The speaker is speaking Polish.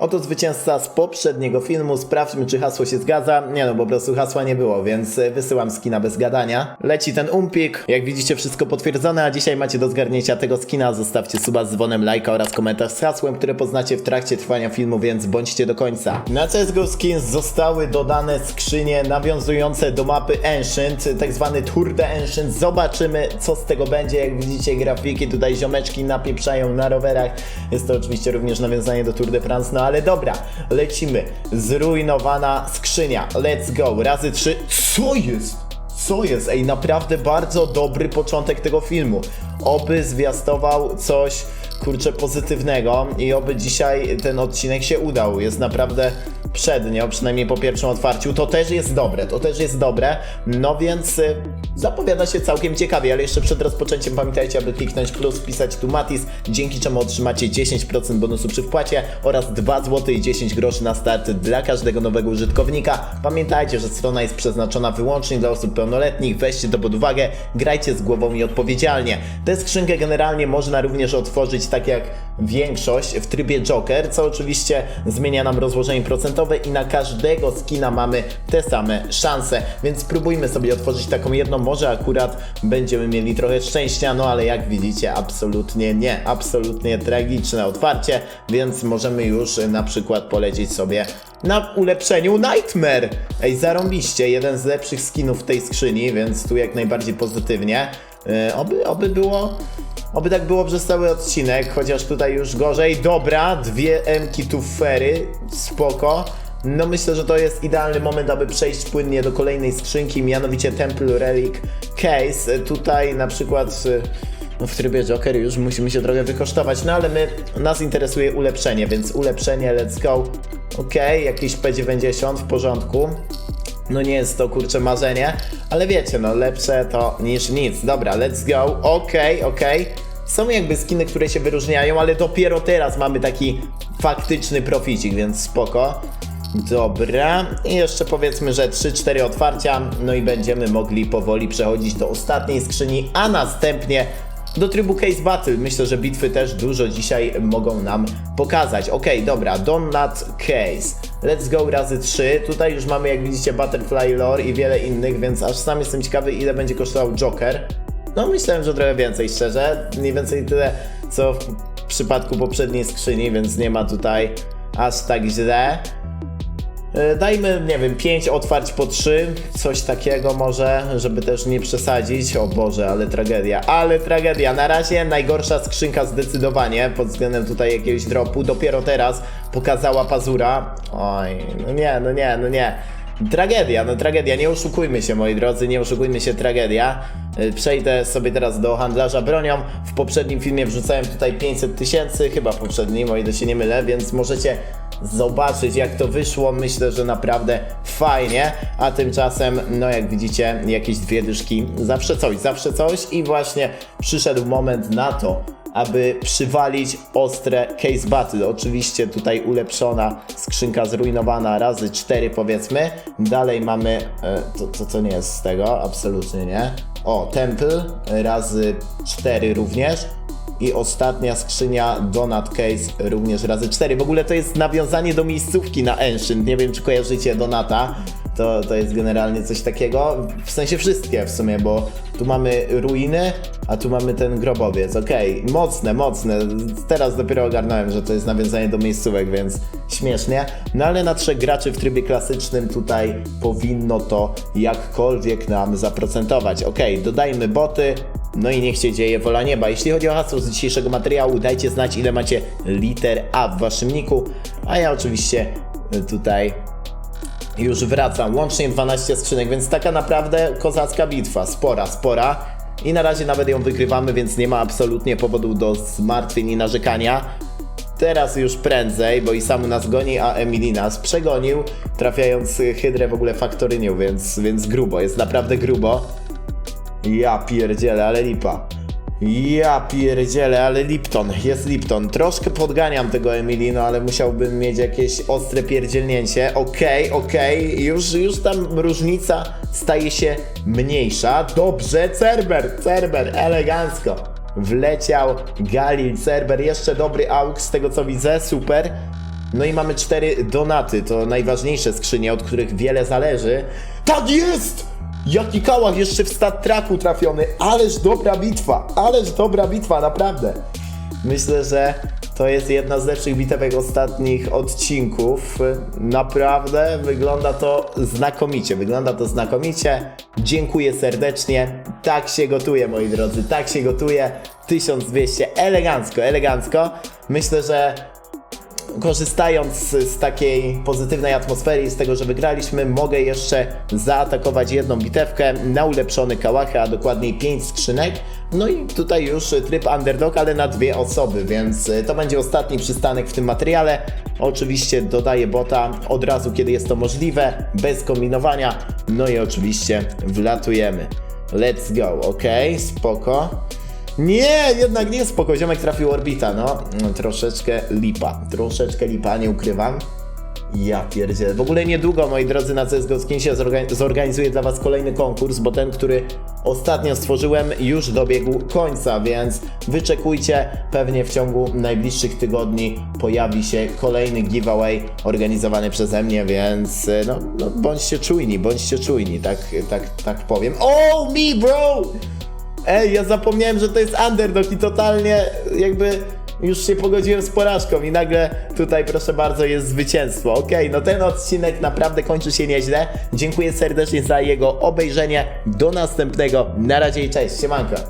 Oto zwycięzca z poprzedniego filmu. Sprawdźmy, czy hasło się zgadza. Nie no, po prostu hasła nie było, więc y, wysyłam skina bez gadania. Leci ten umpik. Jak widzicie, wszystko potwierdzone, a dzisiaj macie do zgarnięcia tego skina. Zostawcie suba z dzwonem, lajka oraz komentarz z hasłem, które poznacie w trakcie trwania filmu, więc bądźcie do końca. Na CSGO Skins zostały dodane skrzynie nawiązujące do mapy Ancient, tak zwany Tour de Ancient. Zobaczymy, co z tego będzie. Jak widzicie, grafiki tutaj ziomeczki napieprzają na rowerach. Jest to oczywiście również nawiązanie do Tour de France, no ale dobra, lecimy. Zrujnowana skrzynia. Let's go. Razy trzy. Co jest? Co jest? Ej, naprawdę bardzo dobry początek tego filmu. Oby zwiastował coś, kurczę, pozytywnego i oby dzisiaj ten odcinek się udał. Jest naprawdę przednio, przynajmniej po pierwszym otwarciu. To też jest dobre, to też jest dobre. No więc y, zapowiada się całkiem ciekawie, ale jeszcze przed rozpoczęciem pamiętajcie, aby kliknąć plus, wpisać tu Matis, dzięki czemu otrzymacie 10% bonusu przy wpłacie oraz 2 zł i 10 groszy na start dla każdego nowego użytkownika. Pamiętajcie, że strona jest przeznaczona wyłącznie dla osób pełnoletnich, weźcie to pod uwagę, grajcie z głową i odpowiedzialnie. Tę skrzynkę generalnie można również otworzyć tak jak większość w trybie Joker, co oczywiście zmienia nam rozłożenie procentowe i na każdego skina mamy te same szanse, więc spróbujmy sobie otworzyć taką jedną, może akurat będziemy mieli trochę szczęścia, no ale jak widzicie absolutnie nie, absolutnie tragiczne otwarcie, więc możemy już na przykład polecieć sobie na ulepszeniu Nightmare. Ej, zarąbiście, jeden z lepszych skinów w tej skrzyni, więc tu jak najbardziej pozytywnie. Yy, oby, oby było Oby tak było przez cały odcinek, chociaż tutaj już gorzej. Dobra, dwie Mki tu fery, spoko. No myślę, że to jest idealny moment, aby przejść płynnie do kolejnej skrzynki, mianowicie Temple Relic Case. Tutaj na przykład y, no w trybie Joker już musimy się trochę wykosztować, no ale my, nas interesuje ulepszenie, więc ulepszenie, let's go. Okej, jakiś P90 w porządku. No nie jest to kurcze marzenie, ale wiecie, no lepsze to niż nic. Dobra, let's go. Okej, okej. Są jakby skiny, które się wyróżniają, ale dopiero teraz mamy taki faktyczny proficik, więc spoko. Dobra, i jeszcze powiedzmy, że 3-4 otwarcia, no i będziemy mogli powoli przechodzić do ostatniej skrzyni, a następnie do trybu Case Battle. Myślę, że bitwy też dużo dzisiaj mogą nam pokazać. Ok, dobra, Donut Case. Let's go razy 3. Tutaj już mamy, jak widzicie, Butterfly Lore i wiele innych, więc aż sam jestem ciekawy, ile będzie kosztował Joker. No, myślałem, że trochę więcej, szczerze. Mniej więcej tyle, co w przypadku poprzedniej skrzyni, więc nie ma tutaj aż tak źle. E, Dajmy, nie wiem, 5 otwarć po 3, coś takiego może, żeby też nie przesadzić. O Boże, ale tragedia, ale tragedia. Na razie najgorsza skrzynka zdecydowanie pod względem tutaj jakiegoś dropu. Dopiero teraz pokazała pazura. Oj, no nie, no nie, no nie. Tragedia, no tragedia, nie oszukujmy się moi drodzy, nie oszukujmy się, tragedia. Y, Przejdę sobie teraz do handlarza bronią. W poprzednim filmie wrzucałem tutaj 500 tysięcy, chyba w poprzednim, o ile się nie mylę, więc możecie zobaczyć jak to wyszło. Myślę, że naprawdę fajnie, a tymczasem, no jak widzicie, jakieś dwie dyszki, zawsze coś, zawsze coś i właśnie przyszedł moment na to, aby przywalić ostre case battle. Oczywiście tutaj ulepszona skrzynka zrujnowana razy 4 powiedzmy. Dalej mamy, e, to, to, to nie jest z tego, absolutnie nie. O, Temple razy 4 również. I ostatnia skrzynia Donut Case również razy 4. W ogóle to jest nawiązanie do miejscówki na Ancient. Nie wiem, czy kojarzycie Donata. To, to jest generalnie coś takiego. W sensie wszystkie w sumie, bo tu mamy ruiny, a tu mamy ten grobowiec. Okej, mocne, mocne. Teraz dopiero ogarnąłem, że to jest nawiązanie do miejscówek, więc śmiesznie. No ale na trzech graczy w trybie klasycznym tutaj powinno to jakkolwiek nam zaprocentować. Okej, dodajmy boty. No i niech się dzieje wola nieba. Jeśli chodzi o hasło z dzisiejszego materiału, dajcie znać ile macie liter A w waszym niku. A ja oczywiście y, tutaj już wracam. Łącznie 12 skrzynek, więc taka naprawdę kozacka bitwa. Spora, spora. I na razie nawet ją wygrywamy, więc nie ma absolutnie powodu do zmartwień i narzekania. Teraz już prędzej, bo i sam nas goni, a Emily nas przegonił, trafiając hydrę w ogóle faktorynią, więc, więc grubo, jest naprawdę grubo. Ja pierdzielę, ale lipa. Ja pierdzielę, ale Lipton, jest Lipton. Troszkę podganiam tego Emily, no ale musiałbym mieć jakieś ostre pierdzielnięcie. Okej, okej, już, już tam różnica staje się mniejsza. Dobrze, Cerber, Cerber, elegancko. Wleciał Galil, Cerber, jeszcze dobry auk z tego co widzę, super. No i mamy cztery donaty, to najważniejsze skrzynie, od których wiele zależy. Tak jest! Jaki kałach jeszcze w stat traku trafiony, ależ dobra bitwa, ależ dobra bitwa, naprawdę. Myślę, że to jest jedna z lepszych bitewek ostatnich odcinków. Naprawdę wygląda to znakomicie. Wygląda to znakomicie. Dziękuję serdecznie. Tak się gotuje, moi drodzy. Tak się gotuje. 1200. Elegancko, elegancko. Myślę, że korzystając z, z takiej pozytywnej atmosfery i z tego, że wygraliśmy, mogę jeszcze zaatakować jedną bitewkę na ulepszony kałachy, a dokładniej 5 skrzynek. No i tutaj już tryb underdog, ale na dwie osoby, więc y, to będzie ostatni przystanek w tym materiale. Oczywiście dodaję bota od razu, kiedy jest to możliwe, bez kombinowania. No i oczywiście wlatujemy. Let's go, ok, spoko. Nie, jednak nie spoko, ziomek trafił orbita, no. no. Troszeczkę lipa, troszeczkę lipa, nie ukrywam. Ja pierdzielę. W ogóle niedługo, moi drodzy, na CSGO Skinsie zorga- zorganizuję dla Was kolejny konkurs, bo ten, który ostatnio stworzyłem, już dobiegł końca, więc wyczekujcie. Pewnie w ciągu najbliższych tygodni pojawi się kolejny giveaway organizowany przeze mnie, więc e, no, no bądźcie czujni, bądźcie czujni, tak, tak, tak powiem. Oh, me bro! Ej, ja zapomniałem, że to jest underdog i totalnie jakby już się pogodziłem z porażką i nagle tutaj proszę bardzo jest zwycięstwo. Okej, no ten odcinek naprawdę kończy się nieźle. Dziękuję serdecznie za jego obejrzenie. Do następnego. Na razie i cześć. Siemanko.